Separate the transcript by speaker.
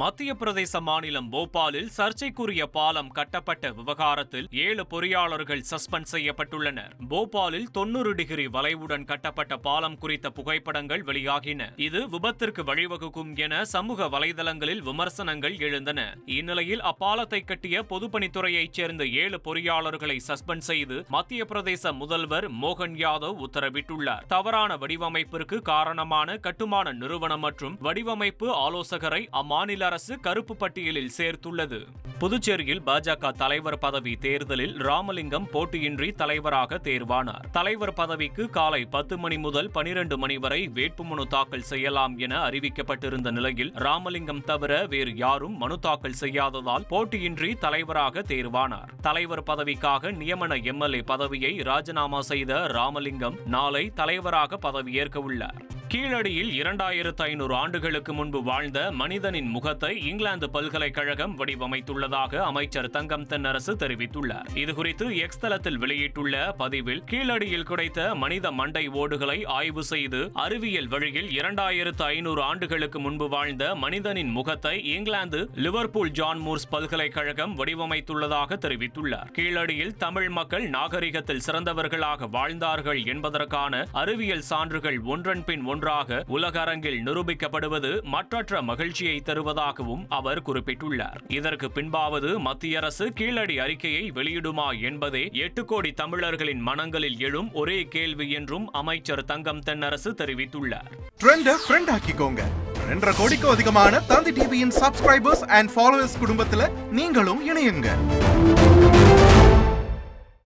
Speaker 1: மத்திய பிரதேச மாநிலம் போபாலில் சர்ச்சைக்குரிய பாலம் கட்டப்பட்ட விவகாரத்தில் ஏழு பொறியாளர்கள் சஸ்பெண்ட் செய்யப்பட்டுள்ளனர். போபாலில் தொண்ணூறு டிகிரி வளைவுடன் கட்டப்பட்ட பாலம் குறித்த புகைப்படங்கள் வெளியாகின. இது விபத்திற்கு வழிவகுக்கும் என சமூக வலைதளங்களில் விமர்சனங்கள் எழுந்தன. இந்நிலையில் அப்பாலத்தை கட்டிய பொதுப்பணித்துறையைச் சேர்ந்த ஏழு பொறியாளர்களை சஸ்பெண்ட் செய்து மத்திய பிரதேச முதல்வர் மோகன் யாதவ் உத்தரவிட்டுள்ளார். தவறான வடிவமைப்பிற்கு காரணமான கட்டுமான நிறுவனம் மற்றும் வடிவமைப்பு ஆலோசகரை அம்மாநில அரசு கருப்பு பட்டியலில் சேர்த்துள்ளது. புதுச்சேரியில் பாஜக தலைவர் பதவி தேர்தலில் ராமலிங்கம் போட்டியின்றி தலைவராக தேர்வானார். தலைவர் பதவிக்கு காலை பத்து மணி முதல் பனிரெண்டு மணி வரை வேட்புமனு தாக்கல் செய்யலாம் என அறிவிக்கப்பட்டிருந்த நிலையில் ராமலிங்கம் தவிர வேறு யாரும் மனு தாக்கல் செய்யாததால் போட்டியின்றி தலைவராக தேர்வானார். தலைவர் பதவிக்காக நியமன எம்எல்ஏ பதவியை ராஜினாமா செய்த ராமலிங்கம் நாளை தலைவராக பதவியேற்க உள்ளார். கீழடியில் இரண்டாயிரத்து ஐநூறு ஆண்டுகளுக்கு முன்பு வாழ்ந்த மனிதனின் முகத்தை இங்கிலாந்து பல்கலைக்கழகம் வடிவமைத்துள்ளது. உள்ளதாக அமைச்சர் தங்கம் தென்னரசு தெரிவித்துள்ளார். இதுகுறித்து எக்ஸ் தளத்தில் வெளியிட்டுள்ள பதிவில் கீழடியில் கிடைத்த மனித மண்டை ஓடுகளை ஆய்வு செய்து அறிவியல் வழியில் இரண்டாயிரத்து ஐநூறு ஆண்டுகளுக்கு முன்பு வாழ்ந்த மனிதனின் முகத்தை இங்கிலாந்து லிவர்பூல் ஜான் மூர்ஸ் பல்கலைக்கழகம் வடிவமைத்துள்ளதாக தெரிவித்துள்ளார். கீழடியில் தமிழ் மக்கள் நாகரிகத்தில் சிறந்தவர்களாக வாழ்ந்தார்கள் என்பதற்கான அறிவியல் சான்றுகள் ஒன்றன் பின் ஒன்றாக உலக அரங்கில் நிரூபிக்கப்படுவது மற்றற்ற மகிழ்ச்சியை தருவதாகவும் அவர் குறிப்பிட்டுள்ளார். இதற்கு முன்பாவது மத்திய அரசு கீழடி அறிக்கையை வெளியிடுமா என்பதே எட்டு கோடி தமிழர்களின் மனங்களில் எழும் ஒரே கேள்வி என்றும் அமைச்சர் தங்கம் தென்னரசு தெரிவித்துள்ளார்.
Speaker 2: ரெண்டரை கோடிக்கும் அதிகமான தந்தி டிவியின் சப்ஸ்கிரைபர்ஸ் அண்ட் ஃபாலோவர்ஸ் குடும்பத்துல நீங்களும் இணையுங்க.